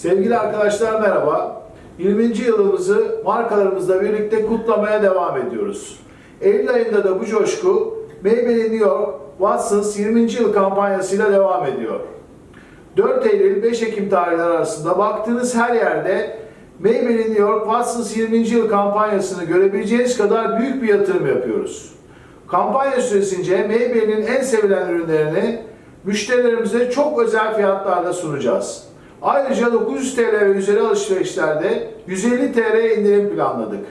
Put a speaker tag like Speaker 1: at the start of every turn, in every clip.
Speaker 1: Sevgili arkadaşlar merhaba. 20. yılımızı markalarımızla birlikte kutlamaya devam ediyoruz. Eylül ayında da bu coşku Maybelline New York Watsons 20. yıl kampanyasıyla devam ediyor. 4 Eylül 5 Ekim tarihleri arasında baktığınız her yerde Maybelline New York Watsons 20. yıl kampanyasını görebileceğiniz kadar büyük bir yatırım yapıyoruz. Kampanya süresince Maybelline'in en sevilen ürünlerini müşterilerimize çok özel fiyatlarla sunacağız. Ayrıca 900 TL ve üzeri alışverişlerde 150 TL indirim planladık.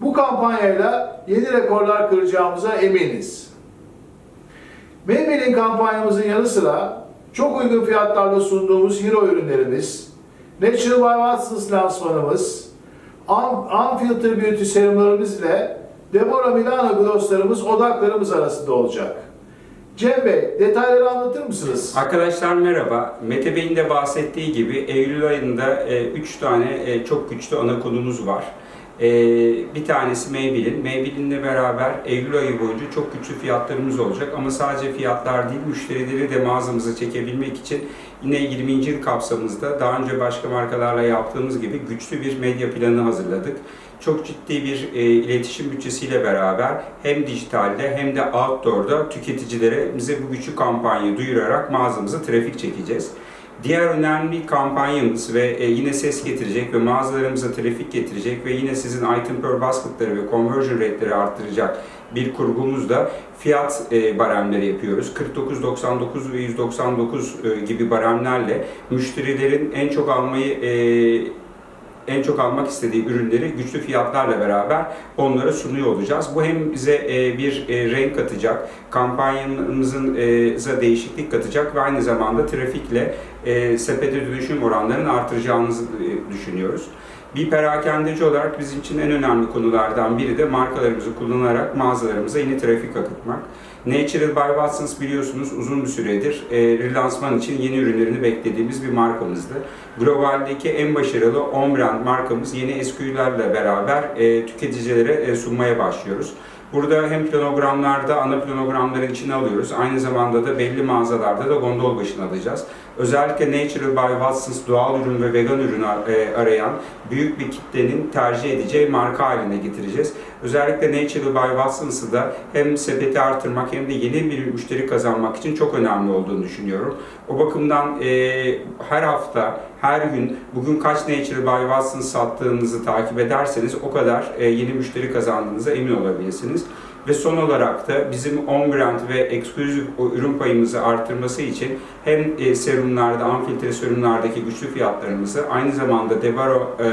Speaker 1: Bu kampanyayla yeni rekorlar kıracağımıza eminiz. Maybelline kampanyamızın yanı sıra çok uygun fiyatlarla sunduğumuz hero ürünlerimiz, Natural by Watsons lansmanımız, Un- Unfiltered Beauty serumlarımız ile Deborah Milano glosslarımız odaklarımız arasında olacak. Cem Bey, detayları anlatır mısınız?
Speaker 2: Arkadaşlar merhaba. Mete Bey'in de bahsettiği gibi Eylül ayında 3 tane e, çok güçlü ana konumuz var. E, bir tanesi Maybelline. Maybelline'le beraber Eylül ayı boyunca çok güçlü fiyatlarımız olacak. Ama sadece fiyatlar değil, müşterileri de mağazamıza çekebilmek için yine 20. yıl kapsamımızda daha önce başka markalarla yaptığımız gibi güçlü bir medya planı hazırladık. Çok ciddi bir e, iletişim bütçesiyle beraber hem dijitalde hem de outdoor'da tüketicilere bize bu güçlü kampanyayı duyurarak mağazamıza trafik çekeceğiz. Diğer önemli kampanyamız ve e, yine ses getirecek ve mağazalarımıza trafik getirecek ve yine sizin item per basket'ları ve conversion rate'leri arttıracak bir kurgumuz da fiyat e, baremleri yapıyoruz. 49.99 ve 199 e, gibi baremlerle müşterilerin en çok almayı e, en çok almak istediği ürünleri güçlü fiyatlarla beraber onlara sunuyor olacağız. Bu hem bize e, bir e, renk katacak, kampanyamızın e, değişiklik katacak ve aynı zamanda trafikle sepete dönüşüm oranlarını artıracağımızı e, düşünüyoruz. Bir perakendeci olarak bizim için en önemli konulardan biri de markalarımızı kullanarak mağazalarımıza yeni trafik akıtmak. Natural by Watsons biliyorsunuz uzun bir süredir e, relansman için yeni ürünlerini beklediğimiz bir markamızdı. Globaldeki en başarılı 10 brand markamız yeni SKU'larla beraber e, tüketicilere e, sunmaya başlıyoruz. Burada hem planogramlarda ana planogramların içine alıyoruz. Aynı zamanda da belli mağazalarda da gondol başına alacağız. Özellikle Natural by Watsons doğal ürün ve vegan ürün ar- e, arayan büyük bir kitlenin tercih edeceği marka haline getireceğiz. Özellikle Natural by Watsons'ı da hem sepeti artırmak hem de yeni bir müşteri kazanmak için çok önemli olduğunu düşünüyorum. O bakımdan e, her hafta, her gün bugün kaç Natural by Watsons sattığınızı takip ederseniz o kadar e, yeni müşteri kazandığınıza emin olabilirsiniz. Ve son olarak da bizim on brand ve ekskluzif ürün payımızı artırması için hem e, serumlarda, amfiltre serumlardaki güçlü fiyatlarımızı aynı zamanda Devaro e,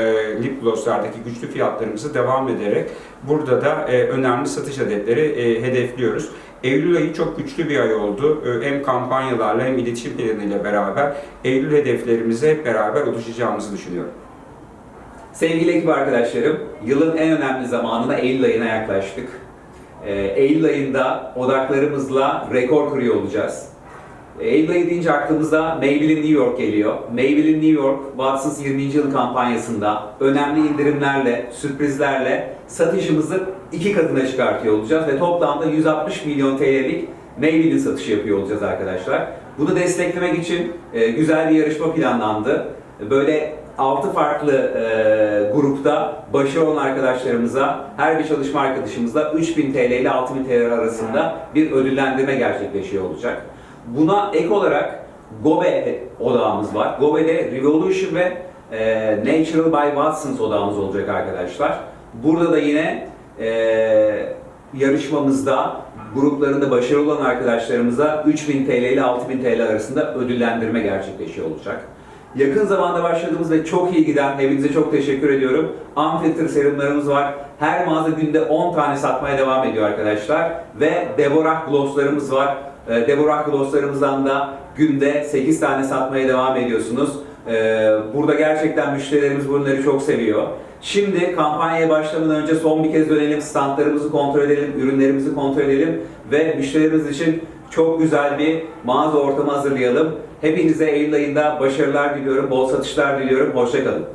Speaker 2: lip glosslardaki güçlü fiyatlarımızı devam ederek burada da e, önemli satış adetleri e, hedefliyoruz. Eylül ayı çok güçlü bir ay oldu. E, Hem kampanyalarla hem iletişim planıyla beraber Eylül hedeflerimize hep beraber ulaşacağımızı düşünüyorum.
Speaker 3: Sevgili ekip arkadaşlarım, yılın en önemli zamanına Eylül ayına yaklaştık. Ee, Eylül ayında odaklarımızla rekor kırıyor olacağız. Ee, Eylül ayı deyince aklımıza Maybelline New York geliyor. Maybelline New York, Watsons 20. yıl kampanyasında önemli indirimlerle, sürprizlerle satışımızı iki katına çıkartıyor olacağız ve toplamda 160 milyon TL'lik Maybelline satışı yapıyor olacağız arkadaşlar. Bunu desteklemek için e, güzel bir yarışma planlandı. Böyle 6 farklı e, grupta başarılı olan arkadaşlarımıza, her bir çalışma arkadaşımızla 3000 TL ile 6000 TL arasında bir ödüllendirme gerçekleşiyor olacak. Buna ek olarak Gobe odağımız var. Gobe'de Revolution ve e, Natural by Watsons odağımız olacak arkadaşlar. Burada da yine e, yarışmamızda gruplarında başarılı olan arkadaşlarımıza 3000 TL ile 6000 TL arasında ödüllendirme gerçekleşiyor olacak. Yakın zamanda başladığımız ve çok iyi giden, hepinize çok teşekkür ediyorum. Unfilter serumlarımız var. Her mağaza günde 10 tane satmaya devam ediyor arkadaşlar. Ve Deborah glosslarımız var. Ee, Deborah glosslarımızdan da günde 8 tane satmaya devam ediyorsunuz. Ee, Burada gerçekten müşterilerimiz bunları çok seviyor. Şimdi kampanyaya başlamadan önce son bir kez dönelim, standlarımızı kontrol edelim, ürünlerimizi kontrol edelim ve müşterilerimiz için çok güzel bir mağaza ortamı hazırlayalım. Hepinize Eylül ayında başarılar diliyorum, bol satışlar diliyorum. Hoşçakalın.